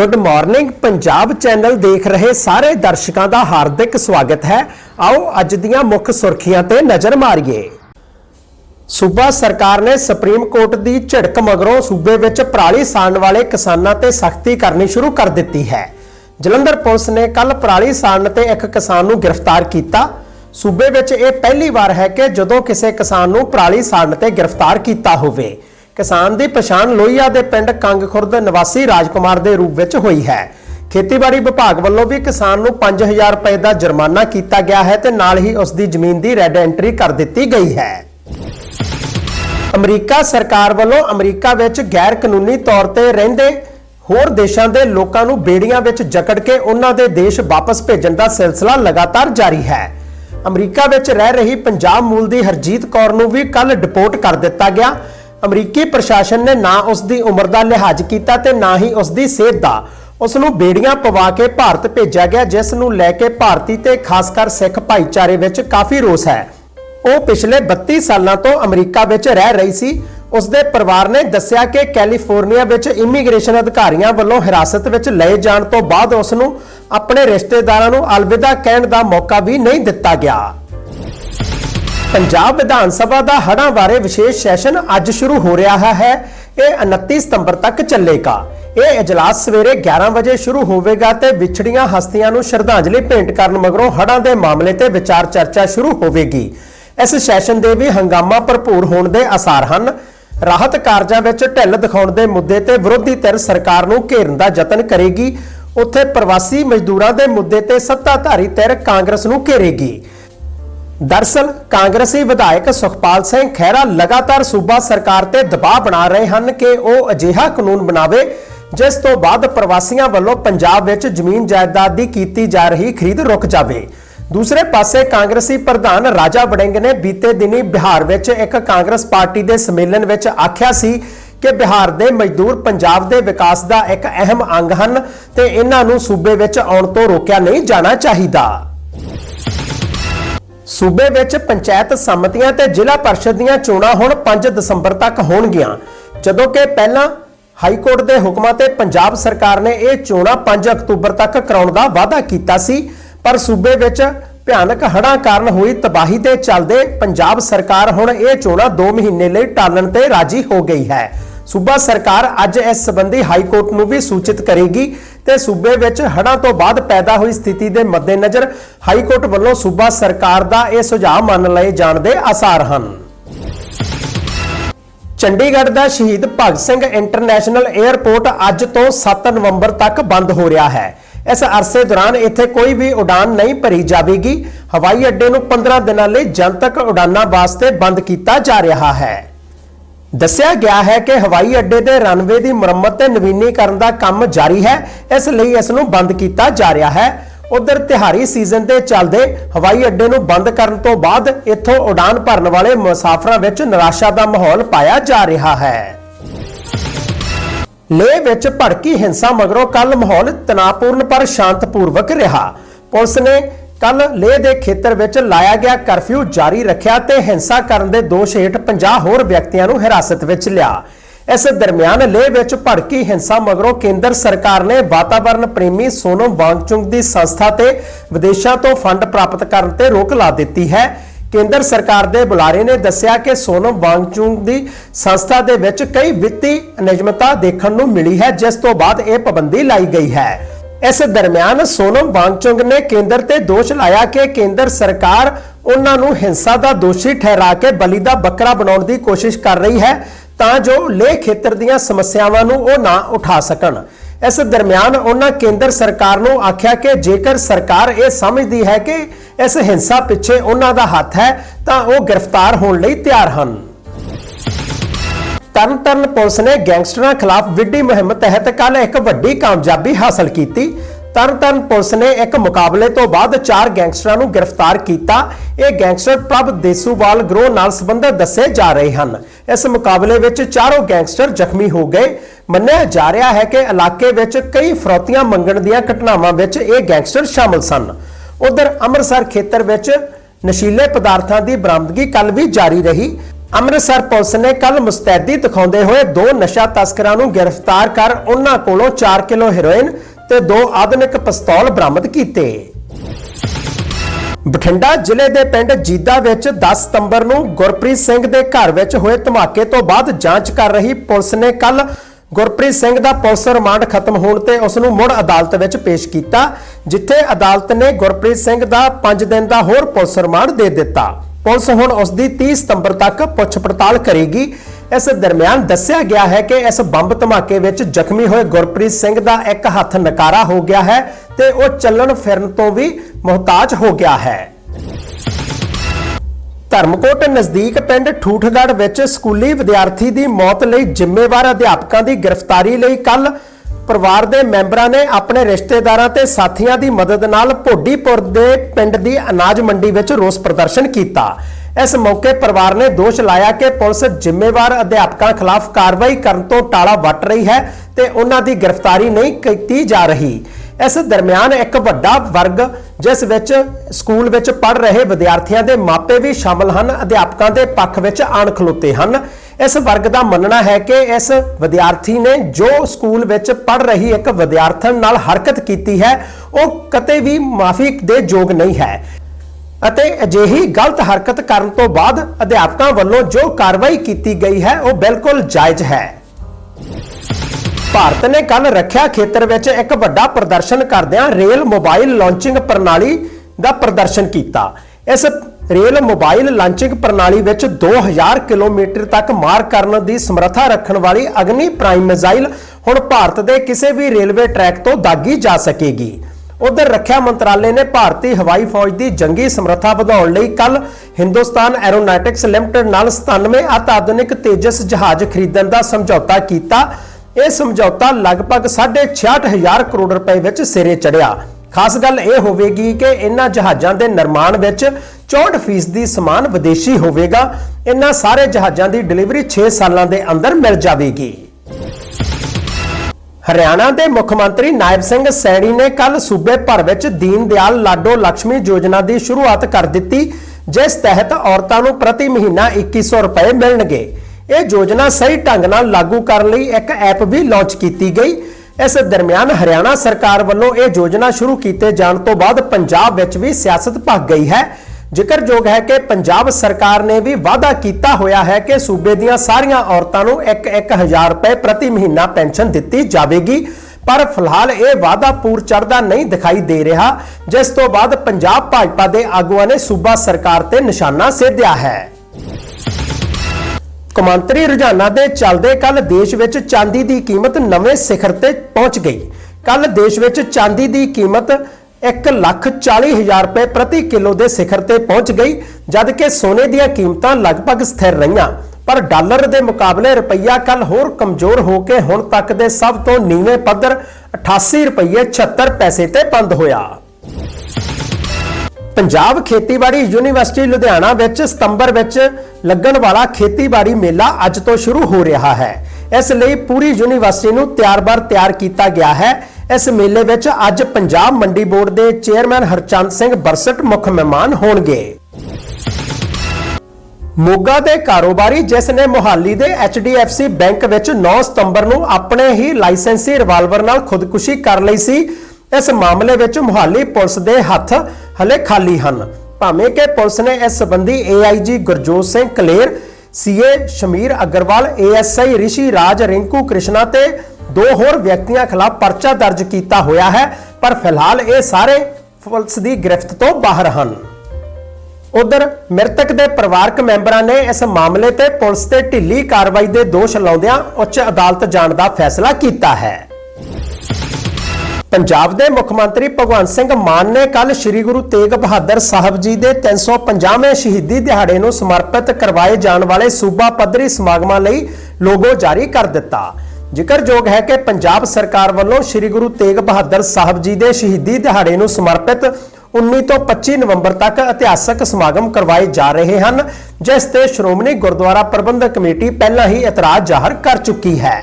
Good morning Punjab channel ਦੇਖ ਰਹੇ ਸਾਰੇ ਦਰਸ਼ਕਾਂ ਦਾ ਹਾਰਦਿਕ ਸਵਾਗਤ ਹੈ। ਆਓ ਅੱਜ ਦੀਆਂ ਮੁੱਖ ਸੁਰਖੀਆਂ ਤੇ ਨਜ਼ਰ ਮਾਰੀਏ। ਸੂਬਾ ਸਰਕਾਰ ਨੇ ਸੁਪਰੀਮ ਕੋਰਟ ਦੀ ਝਿੜਕ ਮਗਰੋਂ ਸੂਬੇ ਵਿੱਚ ਪਰਾਲੀ ਸਾੜਨ ਵਾਲੇ ਕਿਸਾਨਾਂ ਤੇ ਸਖਤੀ ਕਰਨੀ ਸ਼ੁਰੂ ਕਰ ਦਿੱਤੀ ਹੈ। ਜਲੰਧਰ ਪੁਲਿਸ ਨੇ ਕੱਲ ਪਰਾਲੀ ਸਾੜਨ ਤੇ ਇੱਕ ਕਿਸਾਨ ਨੂੰ ਗ੍ਰਿਫਤਾਰ ਕੀਤਾ। ਸੂਬੇ ਵਿੱਚ ਇਹ ਪਹਿਲੀ ਵਾਰ ਹੈ ਕਿ ਜਦੋਂ ਕਿਸੇ ਕਿਸਾਨ ਨੂੰ ਪਰਾਲੀ ਸਾੜਨ ਤੇ ਗ੍ਰਿਫਤਾਰ ਕੀਤਾ ਹੋਵੇ। ਕਿਸਾਨ ਦੀ ਪਛਾਣ ਲੋਹੀਆ ਦੇ ਪਿੰਡ ਕੰਗ ਖੁਰਦ ਨਿਵਾਸੀ ਰਾਜਕੁਮਾਰ ਦੇ ਰੂਪ ਵਿੱਚ ਹੋਈ ਹੈ। ਖੇਤੀਬਾੜੀ ਵਿਭਾਗ ਵੱਲੋਂ ਵੀ ਕਿਸਾਨ ਨੂੰ 5000 ਰੁਪਏ ਦਾ ਜੁਰਮਾਨਾ ਕੀਤਾ ਗਿਆ ਹੈ ਤੇ ਨਾਲ ਹੀ ਉਸ ਦੀ ਜ਼ਮੀਨ ਦੀ ਰੈੱਡ ਐਂਟਰੀ ਕਰ ਦਿੱਤੀ ਗਈ ਹੈ। ਅਮਰੀਕਾ ਸਰਕਾਰ ਵੱਲੋਂ ਅਮਰੀਕਾ ਵਿੱਚ ਗੈਰ ਕਾਨੂੰਨੀ ਤੌਰ ਤੇ ਰਹਿੰਦੇ ਹੋਰ ਦੇਸ਼ਾਂ ਦੇ ਲੋਕਾਂ ਨੂੰ ਬੇੜੀਆਂ ਵਿੱਚ ਜਕੜ ਕੇ ਉਹਨਾਂ ਦੇ ਦੇਸ਼ ਵਾਪਸ ਭੇਜਣ ਦਾ ਸਿਲਸਿਲਾ ਲਗਾਤਾਰ ਜਾਰੀ ਹੈ। ਅਮਰੀਕਾ ਵਿੱਚ ਰਹਿ ਰਹੀ ਪੰਜਾਬ ਮੂਲ ਦੀ ਹਰਜੀਤ ਕੌਰ ਨੂੰ ਵੀ ਕੱਲ ਡਿਪੋਰਟ ਕਰ ਦਿੱਤਾ ਗਿਆ। ਅਮਰੀਕੀ ਪ੍ਰਸ਼ਾਸਨ ਨੇ ਨਾ ਉਸ ਦੀ ਉਮਰ ਦਾ ਲਿਹਾਜ਼ ਕੀਤਾ ਤੇ ਨਾ ਹੀ ਉਸ ਦੀ ਸਿਹਤ ਦਾ। ਉਸ ਨੂੰ ਬੇੜੀਆਂ ਪਵਾ ਕੇ ਭਾਰਤ ਭੇਜਿਆ ਗਿਆ, ਜਿਸ ਨੂੰ ਲੈ ਕੇ ਭਾਰਤੀ ਤੇ ਖਾਸ ਕਰ ਸਿੱਖ ਭਾਈਚਾਰੇ ਵਿੱਚ ਕਾਫੀ ਰੋਸ ਹੈ। ਉਹ ਪਿਛਲੇ 32 ਸਾਲਾਂ ਤੋਂ ਅਮਰੀਕਾ ਵਿੱਚ ਰਹਿ ਰਹੀ ਸੀ। ਉਸ ਦੇ ਪਰਿਵਾਰ ਨੇ ਦੱਸਿਆ ਕਿ ਕੈਲੀਫੋਰਨੀਆ ਵਿੱਚ ਇਮੀਗ੍ਰੇਸ਼ਨ ਅਧਿਕਾਰੀਆਂ ਵੱਲੋਂ ਹਿਰਾਸਤ ਵਿੱਚ ਲਏ ਜਾਣ ਤੋਂ ਬਾਅਦ ਉਸ ਨੂੰ ਆਪਣੇ ਰਿਸ਼ਤੇਦਾਰਾਂ ਨੂੰ ਅਲਵਿਦਾ ਕਹਿਣ ਦਾ ਮੌਕਾ ਵੀ ਨਹੀਂ ਦਿੱਤਾ ਗਿਆ। ਪੰਜਾਬ ਵਿਧਾਨ ਸਭਾ ਦਾ ਹੜ੍ਹਾਂ ਬਾਰੇ ਵਿਸ਼ੇਸ਼ ਸੈਸ਼ਨ ਅੱਜ ਸ਼ੁਰੂ ਹੋ ਰਿਹਾ ਹੈ। ਇਹ 29 ਸਤੰਬਰ ਤੱਕ ਚੱਲੇਗਾ। ਇਹ ਇਜਲਾਸ ਸਵੇਰੇ 11 ਵਜੇ ਸ਼ੁਰੂ ਹੋਵੇਗਾ ਤੇ ਵਿਛੜੀਆਂ ਹਸਤੀਆਂ ਨੂੰ ਸ਼ਰਧਾਂਜਲੀ ਭੇਂਟ ਕਰਨ ਮਗਰੋਂ ਹੜ੍ਹਾਂ ਦੇ ਮਾਮਲੇ ਤੇ ਵਿਚਾਰ ਚਰਚਾ ਸ਼ੁਰੂ ਹੋਵੇਗੀ। ਇਸ ਸੈਸ਼ਨ ਦੇ ਵੀ ਹੰਗਾਮਾ ਭਰਪੂਰ ਹੋਣ ਦੇ ਆਸਾਰ ਹਨ। ਰਾਹਤ ਕਾਰਜਾਂ ਵਿੱਚ ਢਿੱਲ ਦਿਖਾਉਣ ਦੇ ਮੁੱਦੇ ਤੇ ਵਿਰੋਧੀ ਧਿਰ ਸਰਕਾਰ ਨੂੰ ਘੇਰਨ ਦਾ ਯਤਨ ਕਰੇਗੀ। ਉੱਥੇ ਪ੍ਰਵਾਸੀ ਮਜ਼ਦੂਰਾਂ ਦੇ ਮੁੱਦੇ ਤੇ ਸੱਤਾਧਾਰੀ ਧਿਰ ਕਾਂਗਰਸ ਨੂੰ ਘੇਰੇਗੀ। ਦਰਸਲ ਕਾਂਗਰਸੀ ਵਿਧਾਇਕ ਸੁਖਪਾਲ ਸਿੰਘ ਖਹਿਰਾ ਲਗਾਤਾਰ ਸੂਬਾ ਸਰਕਾਰ ਤੇ ਦਬਾਅ ਬਣਾ ਰਹੇ ਹਨ ਕਿ ਉਹ ਅਜਿਹਾ ਕਾਨੂੰਨ ਬਣਾਵੇ, ਜਿਸ ਤੋਂ ਬਾਅਦ ਪ੍ਰਵਾਸੀਆਂ ਵੱਲੋਂ ਪੰਜਾਬ ਵਿੱਚ ਜ਼ਮੀਨ ਜਾਇਦਾਦ ਦੀ ਕੀਤੀ ਜਾ ਰਹੀ ਖਰੀਦ ਰੁਕ ਜਾਵੇ। ਦੂਸਰੇ ਪਾਸੇ ਕਾਂਗਰਸੀ ਪ੍ਰਧਾਨ ਰਾਜਾ ਵੜਿੰਗ ਨੇ ਬੀਤੇ ਦਿਨੀ ਬਿਹਾਰ ਵਿੱਚ ਇੱਕ ਕਾਂਗਰਸ ਪਾਰਟੀ ਦੇ ਸੰਮੇਲਨ ਵਿੱਚ ਆਖਿਆ ਸੀ ਕਿ ਬਿਹਾਰ ਦੇ ਮਜ਼ਦੂਰ ਪੰਜਾਬ ਦੇ ਵਿਕਾਸ ਦਾ ਇੱਕ ਅਹਿਮ ਅੰਗ ਹਨ ਤੇ ਇਹਨਾਂ ਨੂੰ ਸੂਬੇ ਵਿੱਚ ਆਉਣ ਤੋਂ ਰੋਕਿਆ ਨਹੀਂ ਜਾਣਾ ਚਾਹੀਦਾ। ਸੂਬੇ ਵਿੱਚ ਪੰਚਾਇਤ ਸੰਮਤੀਆਂ ਤੇ ਜ਼ਿਲ੍ਹਾ ਪਰਿਸ਼ਦ ਦੀਆਂ ਚੋਣਾਂ ਹੁਣ 5 ਦਸੰਬਰ ਤੱਕ ਹੋਣਗੀਆਂ। ਜਦੋਂ ਕਿ ਪਹਿਲਾਂ ਹਾਈ ਕੋਰਟ ਦੇ ਹੁਕਮਾਂ ਤੇ ਪੰਜਾਬ ਸਰਕਾਰ ਨੇ ਇਹ ਚੋਣਾਂ 5 ਅਕਤੂਬਰ ਤੱਕ ਕਰਾਉਣ ਦਾ ਵਾਅਦਾ ਕੀਤਾ ਸੀ, ਪਰ ਸੂਬੇ ਵਿੱਚ ਭਿਆਨਕ ਹੜ੍ਹਾਂ ਕਾਰਨ ਹੋਈ ਤਬਾਹੀ ਦੇ ਚੱਲਦੇ ਪੰਜਾਬ ਸਰਕਾਰ ਹੁਣ ਇਹ ਚੋਣਾਂ 2 ਮਹੀਨੇ ਲਈ ਟਾਲਣ ਤੇ ਰਾਜੀ ਹੋ ਗਈ ਹੈ। ਸੂਬਾ ਸਰਕਾਰ ਅੱਜ ਇਸ ਸੰਬੰਧੀ ਹਾਈ ਕੋਰਟ ਨੂੰ ਵੀ ਸੂਚਿਤ ਕਰੇਗੀ ਤੇ ਸੂਬੇ ਵਿੱਚ ਹੜ੍ਹਾਂ ਤੋਂ ਬਾਅਦ ਪੈਦਾ ਹੋਈ ਸਥਿਤੀ ਦੇ ਮੱਦੇਨਜ਼ਰ ਹਾਈ ਕੋਰਟ ਵੱਲੋਂ ਸੂਬਾ ਸਰਕਾਰ ਦਾ ਇਹ ਸੁਝਾਅ ਮੰਨ ਲਏ ਜਾਣ ਦੇ ਆਸਾਰ ਹਨ। ਚੰਡੀਗੜ੍ਹ ਦਾ ਸ਼ਹੀਦ ਭਗਤ ਸਿੰਘ ਇੰਟਰਨੈਸ਼ਨਲ 에ਅਰਪੋਰਟ ਅੱਜ ਤੋਂ 7 ਨਵੰਬਰ ਤੱਕ ਬੰਦ ਹੋ ਰਿਹਾ ਹੈ। ਇਸ ਅਰਸੇ ਦੌਰਾਨ ਇੱਥੇ ਕੋਈ ਵੀ ਉਡਾਨ ਨਹੀਂ ਭਰੀ ਜਾਵੇਗੀ। ਹਵਾਈ ਅੱਡੇ ਨੂੰ 15 ਦਿਨਾਂ ਲਈ ਜਨਤਕ ਉਡਾਨਾਂ ਵਾਸਤੇ ਬੰਦ ਕੀਤਾ ਜਾ ਰਿਹਾ ਹੈ। ਦੱਸਿਆ ਗਿਆ ਹੈ ਕਿ ਹਵਾਈ ਅੱਡੇ ਦੇ ਰਨਵੇ ਦੀ ਮੁਰੰਮਤ ਤੇ ਨਵੀਨੀਕਰਨ ਦਾ ਕੰਮ ਜਾਰੀ ਹੈ। ਇਸ ਲਈ ਇਸ ਨੂੰ ਬੰਦ ਕੀਤਾ ਜਾ ਰਿਹਾ ਹੈ। ਉਧਰ ਤਿਹਾਰੀ ਸੀਜ਼ਨ ਦੇ ਚੱਲਦੇ ਹਵਾਈ ਅੱਡੇ ਨੂੰ ਬੰਦ ਕਰਨ ਤੋਂ ਬਾਅਦ ਇੱਥੋਂ ਉਡਾਨ ਭਰਨ ਵਾਲੇ ਮੁਸਾਫਰਾਂ ਵਿੱਚ ਨਿਰਾਸ਼ਾ ਦਾ ਮਾਹੌਲ ਪਾਇਆ ਜਾ ਰਿਹਾ ਹੈ। ਲੇਹ ਵਿੱਚ ਭੜਕੀ ਹਿੰਸਾ ਮਗਰੋਂ ਕੱਲ ਮਾਹੌਲ ਤਣਾਅਪੂਰਨ ਪਰ ਸ਼ਾਂਤਪੂਰਵਕ ਰਿਹਾ। ਪੁਲਿਸ ਨੇ ਕੱਲ ਲੇਹ ਦੇ ਖੇਤਰ ਵਿੱਚ ਲਾਇਆ ਗਿਆ ਕਰਫਿਊ ਜਾਰੀ ਰੱਖਿਆ ਤੇ ਹਿੰਸਾ ਕਰਨ ਦੇ ਦੋਸ਼ ਹੇਠ 50 ਹੋਰ ਵਿਅਕਤੀਆਂ ਨੂੰ ਹਿਰਾਸਤ ਵਿੱਚ ਲਿਆ। ਇਸ ਦਰਮਿਆਨ ਲੇਹ ਵਿੱਚ ਭੜਕੀ ਹਿੰਸਾ ਮਗਰੋਂ ਕੇਂਦਰ ਸਰਕਾਰ ਨੇ ਵਾਤਾਵਰਣ ਪ੍ਰੇਮੀ ਸੋਨਮ ਵਾਂਗਚੁੰਗ ਦੀ ਸੰਸਥਾ ਤੇ ਵਿਦੇਸ਼ਾਂ ਤੋਂ ਫੰਡ ਪ੍ਰਾਪਤ ਕਰਨ ਤੇ ਰੋਕ ਲਾ ਦਿੱਤੀ ਹੈ। ਕੇਂਦਰ ਸਰਕਾਰ ਦੇ ਬੁਲਾਰੇ ਨੇ ਦੱਸਿਆ ਕਿ ਸੋਨਮ ਵਾਂਗਚੁੰਗ ਦੀ ਸੰਸਥਾ ਦੇ ਵਿੱਚ ਕਈ ਵਿੱਤੀ ਅਨਿਯਮਤਾ ਦੇਖਣ ਨੂੰ ਮਿਲੀ ਹੈ, ਜਿਸ ਤੋਂ ਬਾਅਦ ਇਹ ਪਾਬੰਦੀ ਲਾਈ ਗਈ ਹੈ। ਇਸ ਦਰਮਿਆਨ ਸੋਨਮ ਵਾਂਗਚੁੰਗ ਨੇ ਕੇਂਦਰ ਤੇ ਦੋਸ਼ ਲਾਇਆ ਕਿ ਕੇਂਦਰ ਸਰਕਾਰ ਉਹਨਾਂ ਨੂੰ ਹਿੰਸਾ ਦਾ ਦੋਸ਼ੀ ਠਹਿਰਾ ਕੇ ਬਲੀ ਦਾ ਬੱਕਰਾ ਬਣਾਉਣ ਦੀ ਕੋਸ਼ਿਸ਼ ਕਰ ਰਹੀ ਹੈ ਤਾਂ ਜੋ ਲੇਹ ਖੇਤਰ ਦੀਆਂ ਸਮੱਸਿਆਵਾਂ ਨੂੰ ਉਹ ਨਾ ਉਠਾ ਸਕਣ। ਇਸ ਦਰਮਿਆਨ ਉਹਨਾਂ ਕੇਂਦਰ ਸਰਕਾਰ ਨੂੰ ਆਖਿਆ ਕਿ ਜੇਕਰ ਸਰਕਾਰ ਇਹ ਸਮਝਦੀ ਹੈ ਕਿ ਇਸ ਹਿੰਸਾ ਪਿੱਛੇ ਉਹਨਾਂ ਦਾ ਹੱਥ ਹੈ ਤਾਂ ਉਹ ਗ੍ਰਿਫਤਾਰ ਹੋਣ ਲਈ ਤਿਆਰ ਹਨ। ਤਰਨਤਾਰਨ ਪੁਲਿਸ ਨੇ ਗੈਂਗਸਟਰਾਂ ਖਿਲਾਫ ਵਿੱਢੀ ਮੁਹਿੰਮ ਤਹਿਤ ਕੱਲ ਇੱਕ ਵੱਡੀ ਕਾਮਯਾਬੀ ਹਾਸਲ ਕੀਤੀ। ਤਰਨਤਾਰਨ ਪੁਲਿਸ ਨੇ ਇੱਕ ਮੁਕਾਬਲੇ ਤੋਂ ਬਾਅਦ ਚਾਰ ਗੈਂਗਸਟਰਾਂ ਨੂੰ ਗ੍ਰਿਫਤਾਰ ਕੀਤਾ। ਇਹ ਗੈਂਗਸਟਰ ਪ੍ਰਭ ਦੇਸੂਵਾਲ ਗਰੋਹ ਨਾਲ ਸੰਬੰਧਿਤ ਦੱਸੇ ਜਾ ਰਹੇ ਹਨ। ਇਸ ਮੁਕਾਬਲੇ ਵਿੱਚ ਚਾਰੋਂ ਗੈਂਗਸਟਰ ਜ਼ਖਮੀ ਹੋ ਗਏ। ਮੰਨਿਆ ਜਾ ਰਿਹਾ ਹੈ ਕਿ ਇਲਾਕੇ ਵਿੱਚ ਕਈ ਫਰੋਤੀਆਂ ਮੰਗਣ ਦੀਆਂ ਘਟਨਾਵਾਂ ਵਿੱਚ ਇਹ ਗੈਂਗਸਟਰ ਸ਼ਾਮਲ ਸਨ। ਉਧਰ ਅੰਮ੍ਰਿਤਸਰ ਖੇਤਰ ਵਿੱਚ ਨਸ਼ੀਲੇ ਪਦਾਰਥਾਂ ਦੀ ਬਰਾਮਦਗੀ ਕੱਲ ਵੀ ਜਾਰੀ ਰਹੀ। ਅੰਮ੍ਰਿਤਸਰ ਪੁਲਿਸ ਨੇ ਕੱਲ ਮੁਸਤੈਦੀ ਦਿਖਾਉਂਦੇ ਹੋਏ ਦੋ ਨਸ਼ਾ ਤਸਕਰਾਂ ਨੂੰ ਗ੍ਰਿਫਤਾਰ ਕਰ ਉਹਨਾਂ ਕੋਲੋਂ 4 ਕਿਲੋ ਹੈਰੋਇਨ ਤੇ ਦੋ ਆਧੁਨਿਕ ਪਿਸਤੌਲ ਬਰਾਮਦ ਕੀਤੇ। ਬਠਿੰਡਾ ਜ਼ਿਲ੍ਹੇ ਦੇ ਪਿੰਡ ਜੀਦਾ ਵਿੱਚ 10 ਸਤੰਬਰ ਨੂੰ ਗੁਰਪ੍ਰੀਤ ਸਿੰਘ ਦੇ ਘਰ ਵਿੱਚ ਹੋਏ ਧਮਾਕੇ ਤੋਂ ਬਾਅਦ ਜਾਂਚ ਕਰ ਰਹੀ ਪੁਲਿਸ ਨੇ ਕੱਲ ਗੁਰਪ੍ਰੀਤ ਸਿੰਘ ਦਾ ਪੁਲਿਸ ਰਿਮਾਂਡ ਖਤਮ ਹੋਣ ਤੇ ਉਸ ਨੂੰ ਮੁੜ ਅਦਾਲਤ ਵਿੱਚ ਪੇਸ਼ ਕੀਤਾ, ਜਿੱਥੇ ਅਦਾਲਤ ਨੇ ਗੁਰਪ੍ਰੀਤ ਸਿੰਘ ਦਾ 5 ਦਿਨ ਦਾ ਹੋਰ ਪੁਲਿਸ ਰਿਮਾਂਡ ਦੇ ਦਿੱਤਾ। ਪੁਲਿਸ ਹੁਣ ਉਸ ਦੀ 30 ਸਤੰਬਰ ਤੱਕ ਪੁੱਛ ਪੜਤਾਲ ਕਰੇਗੀ। ਇਸ ਦਰਮਿਆਨ ਦੱਸਿਆ ਗਿਆ ਹੈ ਕਿ ਇਸ ਬੰਬ ਧਮਾਕੇ ਵਿੱਚ ਜ਼ਖਮੀ ਹੋਏ ਗੁਰਪ੍ਰੀਤ ਸਿੰਘ ਦਾ ਇੱਕ ਹੱਥ ਨਕਾਰਾ ਹੋ ਗਿਆ ਹੈ ਤੇ ਉਹ ਚੱਲਣ ਫਿਰਨ ਤੋਂ ਵੀ ਮੁਹਤਾਜ ਹੋ ਗਿਆ ਹੈ। ਧਰਮਕੋਟ ਨਜ਼ਦੀਕ ਪਿੰਡ ਠੂਠਗੜ ਵਿੱਚ ਸਕੂਲੀ ਵਿਦਿਆਰਥੀ ਦੀ ਮੌਤ ਲਈ ਜ਼ਿੰਮੇਵਾਰ ਅਧਿਆਪਕਾਂ ਦੀ ਗ੍ਰਿਫਤਾਰੀ ਲਈ ਕੱਲ ਪਰਿਵਾਰ ਦੇ ਮੈਂਬਰਾਂ ਨੇ ਆਪਣੇ ਰਿਸ਼ਤੇਦਾਰਾਂ ਤੇ ਸਾਥੀਆਂ ਦੀ ਮਦਦ ਨਾਲ ਭੋਡੀਪੁਰ ਦੇ ਪਿੰਡ ਦੀ ਅਨਾਜ ਮੰਡੀ ਵਿੱਚ ਰੋਸ ਪ੍ਰਦਰਸ਼ਨ ਕੀਤਾ। ਇਸ ਮੌਕੇ ਪਰਿਵਾਰ ਨੇ ਦੋਸ਼ ਲਾਇਆ ਕਿ ਪੁਲਿਸ ਜ਼ਿੰਮੇਵਾਰ ਅਧਿਆਪਕਾਂ ਖਿਲਾਫ ਕਾਰਵਾਈ ਕਰਨ ਤੋਂ ਟਾਲਾ ਵੱਟ ਰਹੀ ਹੈ ਤੇ ਉਹਨਾਂ ਦੀ ਗ੍ਰਿਫਤਾਰੀ ਨਹੀਂ ਕੀਤੀ ਜਾ ਰਹੀ। ਇਸ ਦਰਮਿਆਨ ਇੱਕ ਵੱਡਾ ਵਰਗ, ਜਿਸ ਵਿੱਚ ਸਕੂਲ ਵਿੱਚ ਪੜ੍ਹ ਰਹੇ ਵਿਦਿਆਰਥੀਆਂ ਦੇ ਮਾਪੇ ਵੀ ਸ਼ਾਮਲ ਹਨ, ਅਧਿਆਪਕਾਂ ਦੇ ਪੱਖ ਵਿੱਚ ਅਣਖਲੋਤੇ ਹਨ। ਇਸ ਵਰਗ ਦਾ ਮੰਨਣਾ ਹੈ ਕਿ ਇਸ ਵਿਦਿਆਰਥੀ ਨੇ ਜੋ ਸਕੂਲ ਵਿੱਚ ਪੜ ਰਹੀ ਇੱਕ ਵਿਦਿਆਰਥਣ ਨਾਲ ਹਰਕਤ ਕੀਤੀ ਹੈ, ਉਹ ਕਦੇ ਵੀ ਮਾਫੀ ਦੇ ਯੋਗ ਨਹੀਂ ਹੈ। ਅਤੇ ਅਜਿਹੀ ਗਲਤ ਹਰਕਤ ਕਰਨ ਤੋਂ ਬਾਅਦ ਅਧਿਆਪਕਾਂ ਵੱਲੋਂ ਜੋ ਕਾਰਵਾਈ ਕੀਤੀ ਗਈ ਹੈ, ਉਹ ਬਿਲਕੁਲ ਜਾਇਜ਼ ਹੈ। ਭਾਰਤ ਨੇ ਕੱਲ ਰੱਖਿਆ ਖੇਤਰ ਵਿੱਚ ਇੱਕ ਵੱਡਾ ਪ੍ਰਦਰਸ਼ਨ ਕਰਦਿਆਂ ਰੇਲ ਮੋਬਾਈਲ ਲਾਂਚਿੰਗ ਪ੍ਰਣਾਲੀ ਦਾ ਪ੍ਰਦਰਸ਼ਨ ਕੀਤਾ। ਇਸ ਰੇਲ ਮੋਬਾਈਲ ਲਾਂਚਿੰਗ ਪ੍ਰਣਾਲੀ ਵਿੱਚ 2000 ਕਿਲੋਮੀਟਰ ਤੱਕ ਮਾਰ ਕਰਨ ਦੀ ਸਮਰੱਥਾ ਰੱਖਣ ਵਾਲੀ ਅਗਨੀ ਪ੍ਰਾਈਮ ਮਿਜ਼ਾਈਲ ਹੁਣ ਭਾਰਤ ਦੇ ਕਿਸੇ ਵੀ ਰੇਲਵੇ ਟਰੈਕ ਤੋਂ ਦਾਗੀ ਜਾ ਸਕੇਗੀ। ਉਧਰ ਰੱਖਿਆ ਮੰਤਰਾਲੇ ਨੇ ਭਾਰਤੀ ਹਵਾਈ ਫੌਜ ਦੀ ਜੰਗੀ ਸਮਰੱਥਾ ਵਧਾਉਣ ਲਈ ਕੱਲ ਹਿੰਦੁਸਤਾਨ ਐਰੋਨੌਟਿਕਸ ਲਿਮਟਿਡ ਨਾਲ 97 ਅਤ ਆਧੁਨਿਕ ਤੇਜਸ ਜਹਾਜ਼ ਖਰੀਦਣ ਦਾ ਸਮਝੌਤਾ ਕੀਤਾ। ਇਹ ਸਮਝੌਤਾ ਲਗਭਗ 66000 ਕਰੋੜ ਰੁਪਏ ਵਿੱਚ ਸਿਰੇ ਚੜਿਆ ਖਾਸ ਗੱਲ ਇਹ ਹੋਵੇਗੀ ਕਿ ਇਹਨਾਂ ਜਹਾਜ਼ਾਂ ਦੇ ਨਿਰਮਾਣ ਵਿੱਚ 64% ਸਮਾਨ ਵਿਦੇਸ਼ੀ ਹੋਵੇਗਾ। ਇਹਨਾਂ ਸਾਰੇ ਜਹਾਜ਼ਾਂ ਦੀ ਡਿਲੀਵਰੀ 6 ਸਾਲਾਂ ਦੇ ਅੰਦਰ ਮਿਲ ਜਾਵੇਗੀ। ਹਰਿਆਣਾ ਦੇ ਮੁੱਖ ਮੰਤਰੀ ਨਾਇਬ ਸਿੰਘ ਸੈਣੀ ਨੇ ਕੱਲ ਸੂਬੇ ਭਰ ਵਿੱਚ ਦੀਨ ਦਿਆਲ ਲਾਡੋ ਲక్ష్ਮੀ ਯੋਜਨਾ ਦੀ ਸ਼ੁਰੂਆਤ ਕਰ ਦਿੱਤੀ, ਜਿਸ ਤਹਿਤ ਔਰਤਾਂ ਨੂੰ ਪ੍ਰਤੀ ਮਹੀਨਾ 2100 ਰੁਪਏ ਮਿਲਣਗੇ। ਇਹ ਯੋਜਨਾ ਸਹੀ ਢੰਗ ਨਾਲ ਲਾਗੂ ਕਰਨ ਲਈ ਇੱਕ ਐਪ ਵੀ ਲਾਂਚ ਕੀਤੀ ਗਈ। ਇਸ ਦਰਮਿਆਨ ਹਰਿਆਣਾ ਸਰਕਾਰ ਵੱਲੋਂ ਇਹ ਯੋਜਨਾ ਸ਼ੁਰੂ ਕੀਤੇ ਜਾਣ ਤੋਂ ਬਾਅਦ ਪੰਜਾਬ ਵਿੱਚ ਵੀ ਸਿਆਸਤ ਭੱਗ ਗਈ ਹੈ। ਜ਼ਿਕਰਯੋਗ ਹੈ ਕਿ ਪੰਜਾਬ ਸਰਕਾਰ ਨੇ ਵੀ ਵਾਅਦਾ ਕੀਤਾ ਹੋਇਆ ਹੈ ਕਿ ਸੂਬੇ ਦੀਆਂ ਸਾਰੀਆਂ ਔਰਤਾਂ ਨੂੰ 1-1000 ਰੁਪਏ ਪ੍ਰਤੀ ਮਹੀਨਾ ਪੈਨਸ਼ਨ ਦਿੱਤੀ ਜਾਵੇਗੀ। ਪਰ ਫਿਲਹਾਲ ਇਹ ਵਾਅਦਾ ਪੂਰ ਚੜਦਾ ਨਹੀਂ ਦਿਖਾਈ ਦੇ ਰਿਹਾ, ਜਿਸ ਤੋਂ ਬਾਅਦ ਪੰਜਾਬ ਭਾਜਪਾ ਦੇ ਆਗੂਆਂ ਨੇ ਸੂਬਾ ਸਰਕਾਰ ਤੇ ਨਿਸ਼ਾਨਾ ਸੇਧਿਆ ਹੈ। ਕੌਮਾਂਤਰੀ ਰੁਝਾਨਾਂ ਦੇ ਚੱਲਦੇ ਕੱਲ ਦੇਸ਼ ਵਿੱਚ ਚਾਂਦੀ ਦੀ ਕੀਮਤ ਨਵੇਂ ਸਿਖਰ ਤੇ ਪਹੁੰਚ ਗਈ। ਕੱਲ ਦੇਸ਼ ਵਿੱਚ ਚਾਂਦੀ ਦੀ ਕੀਮਤ 1,40,000 ਰੁਪਏ ਪ੍ਰਤੀ ਕਿਲੋ ਦੇ ਸਿਖਰ ਤੇ ਪਹੁੰਚ ਗਈ ਜਦਕਿ ਸੋਨੇ ਦੀਆਂ ਕੀਮਤਾਂ ਲਗਭਗ ਸਥਿਰ ਰਹੀਆਂ। ਪਰ ਡਾਲਰ ਦੇ ਮੁਕਾਬਲੇ ਰੁਪਈਆ ਕੱਲ ਹੋਰ ਕਮਜ਼ੋਰ ਹੋ ਕੇ ਹੁਣ ਤੱਕ ਦੇ ਸਭ ਤੋਂ ਨੀਵੇਂ ਪੱਧਰ 88 ਰੁਪਏ 76 ਪੈਸੇ ਤੇ ਬੰਦ ਹੋਇਆ। ਪੰਜਾਬ ਖੇਤੀਬਾੜੀ ਯੂਨੀਵਰਸਿਟੀ ਲੁਧਿਆਣਾ ਵਿੱਚ ਸਤੰਬਰ ਵਿੱਚ ਲੱਗਣ ਵਾਲਾ ਖੇਤੀਬਾੜੀ ਮੇਲਾ ਅੱਜ ਤੋਂ ਸ਼ੁਰੂ ਹੋ ਰਿਹਾ ਹੈ। ਇਸ ਲਈ ਪੂਰੀ ਯੂਨੀਵਰਸਿਟੀ ਨੂੰ ਤਿਆਰ-ਬਰ ਤਿਆਰ ਕੀਤਾ ਗਿਆ ਹੈ। ਇਸ ਮੇਲੇ ਵਿੱਚ ਅੱਜ ਪੰਜਾਬ ਮੰਡੀ ਬੋਰਡ ਦੇ ਚੇਅਰਮੈਨ ਹਰਚੰਦ ਸਿੰਘ ਬਰਸਟ ਮੁੱਖ ਮਹਿਮਾਨ ਹੋਣਗੇ। ਮੋਗਾ ਦੇ ਕਾਰੋਬਾਰੀ ਜਿਸ ਨੇ ਮੁਹਾਲੀ ਦੇ HDFC ਬੈਂਕ ਵਿੱਚ 9 ਸਤੰਬਰ ਨੂੰ ਆਪਣੇ ਹੀ ਲਾਇਸੈਂਸੀ ਰਿਵਾਲਵਰ ਨਾਲ ਖੁਦਕੁਸ਼ੀ ਕਰ ਲਈ ਸੀ, ਇਸ ਮਾਮਲੇ ਵਿੱਚ ਮੁਹਾਲੀ ਪੁਲਿਸ ਦੇ ਹੱਥ ਹਲੇ ਖਾਲੀ ਹਨ। ਭਾਵੇਂ ਕਿ ਪੁਲਿਸ ਨੇ ਇਸ ਸੰਬੰਧੀ AIG Gurjot Singh Kaler CA Shamir Agarwal ASI Rishi Raj Rinku Krishna ਤੇ ਦੋ ਹੋਰ ਵਿਅਕਤੀਆਂ ਖਿਲਾਫ ਪਰਚਾ ਦਰਜ ਕੀਤਾ ਹੋਇਆ ਹੈ, ਪਰ ਫਿਲਹਾਲ ਇਹ ਸਾਰੇ ਪੁਲਿਸ ਦੀ ਗ੍ਰਿਫਤ ਤੋਂ ਬਾਹਰ ਹਨ। ਉਧਰ ਮ੍ਰਿਤਕ ਦੇ ਪਰਿਵਾਰਕ ਮੈਂਬਰਾਂ ਨੇ ਇਸ ਮਾਮਲੇ ਤੇ ਪੁਲਿਸ ਤੇ ਢਿੱਲੀ ਕਾਰਵਾਈ ਦੇ ਦੋਸ਼ ਲਾਉਂਦਿਆਂ ਉੱਚ ਅਦਾਲਤ ਜਾਣ ਦਾ ਫੈਸਲਾ ਕੀਤਾ ਹੈ। ਪੰਜਾਬ ਦੇ ਮੁੱਖ ਮੰਤਰੀ ਭਗਵੰਤ ਸਿੰਘ ਮਾਨ ਨੇ ਕੱਲ ਸ੍ਰੀ ਗੁਰੂ ਤੇਗ ਬਹਾਦਰ ਸਾਹਿਬ ਜੀ ਦੇ 350ਵੇਂ ਸ਼ਹੀਦੀ ਦਿਹਾੜੇ ਨੂੰ ਸਮਰਪਿਤ ਕਰਵਾਏ ਜਾਣ ਵਾਲੇ ਸੂਬਾ ਪੱਧਰੀ ਸਮਾਗਮਾਂ ਲਈ ਲੋਗੋ ਜਾਰੀ ਕਰ ਦਿੱਤਾ। ਜ਼ਿਕਰਯੋਗ ਹੈ ਕਿ ਪੰਜਾਬ ਸਰਕਾਰ ਵੱਲੋਂ ਸ੍ਰੀ ਗੁਰੂ ਤੇਗ ਬਹਾਦਰ ਸਾਹਿਬ ਜੀ ਦੇ ਸ਼ਹੀਦੀ ਦਿਹਾੜੇ ਨੂੰ ਸਮਰਪਿਤ 19 ਤੋਂ 25 ਨਵੰਬਰ ਤੱਕ ਇਤਿਹਾਸਕ ਸਮਾਗਮ ਕਰਵਾਏ ਜਾ ਰਹੇ ਹਨ, ਜਿਸ ਤੇ ਸ਼੍ਰੋਮਣੀ ਗੁਰਦੁਆਰਾ ਪ੍ਰਬੰਧਕ ਕਮੇਟੀ ਪਹਿਲਾਂ ਹੀ ਇਤਰਾਜ਼ ਜ਼ਾਹਰ ਕਰ ਚੁੱਕੀ ਹੈ।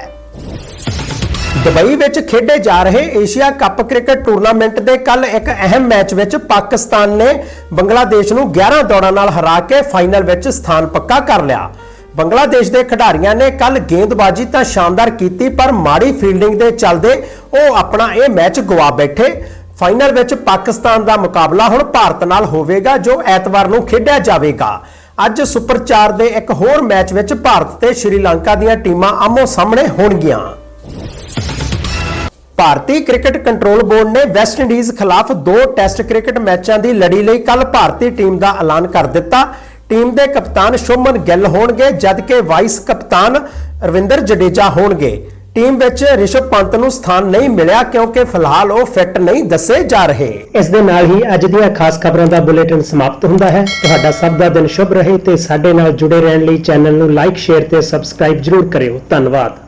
ਦੁਬਈ ਵਿੱਚ ਖੇਡੇ ਜਾ ਰਹੇ ਏਸ਼ੀਆ ਕੱਪ ਕ੍ਰਿਕਟ ਟੂਰਨਾਮੈਂਟ ਦੇ ਕੱਲ ਇੱਕ ਅਹਿਮ ਮੈਚ ਵਿੱਚ ਪਾਕਿਸਤਾਨ ਨੇ ਬੰਗਲਾਦੇਸ਼ ਨੂੰ 11 ਦੌੜਾਂ ਨਾਲ ਹਰਾ ਕੇ ਫਾਈਨਲ ਵਿੱਚ ਸਥਾਨ ਪੱਕਾ ਕਰ ਲਿਆ। ਬੰਗਲਾਦੇਸ਼ ਦੇ ਖਿਡਾਰੀਆਂ ਨੇ ਕੱਲ ਗੇਂਦਬਾਜ਼ੀ ਤਾਂ ਸ਼ਾਨਦਾਰ ਕੀਤੀ, ਪਰ ਮਾੜੀ ਫੀਲਡਿੰਗ ਦੇ ਚੱਲਦੇ ਉਹ ਆਪਣਾ ਇਹ ਮੈਚ ਗਵਾ ਬੈਠੇ। ਫਾਈਨਲ ਵਿੱਚ ਪਾਕਿਸਤਾਨ ਦਾ ਮੁਕਾਬਲਾ ਹੁਣ ਭਾਰਤ ਨਾਲ ਹੋਵੇਗਾ, ਜੋ ਐਤਵਾਰ ਨੂੰ ਖੇਡਿਆ ਜਾਵੇਗਾ। ਅੱਜ ਸੁਪਰ 4 ਦੇ ਇੱਕ ਹੋਰ ਮੈਚ ਵਿੱਚ ਭਾਰਤ ਤੇ ਸ਼੍ਰੀਲੰਕਾ ਦੀਆਂ ਟੀਮਾਂ ਆਮੋ ਸਾਹਮਣੇ ਹੋਣਗੀਆਂ। ਭਾਰਤੀ ਕ੍ਰਿਕਟ ਕੰਟਰੋਲ ਬੋਰਡ ਨੇ ਵੈਸਟ ਇੰਡੀਜ਼ ਖਿਲਾਫ ਦੋ ਟੈਸਟ ਕ੍ਰਿਕਟ ਮੈਚਾਂ ਦੀ ਲੜੀ ਲਈ ਕੱਲ ਭਾਰਤੀ ਟੀਮ ਦਾ ਐਲਾਨ ਕਰ ਦਿੱਤਾ। ਟੀਮ ਦੇ ਕਪਤਾਨ ਸ਼ੁਭਮਨ ਗਿੱਲ ਹੋਣਗੇ, ਜਦਕਿ ਵਾਈਸ ਕਪਤਾਨ ਰਵਿੰਦਰ ਜਡੇਜਾ ਹੋਣਗੇ। ਟੀਮ ਵਿੱਚ ਰਿਸ਼ਭ ਪੰਤ ਨੂੰ ਸਥਾਨ ਨਹੀਂ ਮਿਲਿਆ, ਕਿਉਂਕਿ ਫਿਲਹਾਲ ਉਹ ਫਿੱਟ ਨਹੀਂ ਦੱਸੇ ਜਾ ਰਹੇ। ਇਸ ਦੇ ਨਾਲ ਹੀ ਅੱਜ ਦੀਆਂ ਖਾਸ ਖਬਰਾਂ ਦਾ ਬੁਲੇਟਿਨ ਸਮਾਪਤ ਹੁੰਦਾ ਹੈ। ਤੁਹਾਡਾ ਸਭ ਦਾ ਦਿਨ ਸ਼ੁਭ ਰਹੇ ਤੇ ਸਾਡੇ ਨਾਲ ਜੁੜੇ ਰਹਿਣ ਲਈ ਚੈਨਲ ਨੂੰ ਲਾਈਕ, ਸ਼ੇਅਰ ਤੇ ਸਬਸਕ੍ਰਾਈਬ ਜਰੂਰ ਕਰਿਓ। ਧੰਨਵਾਦ।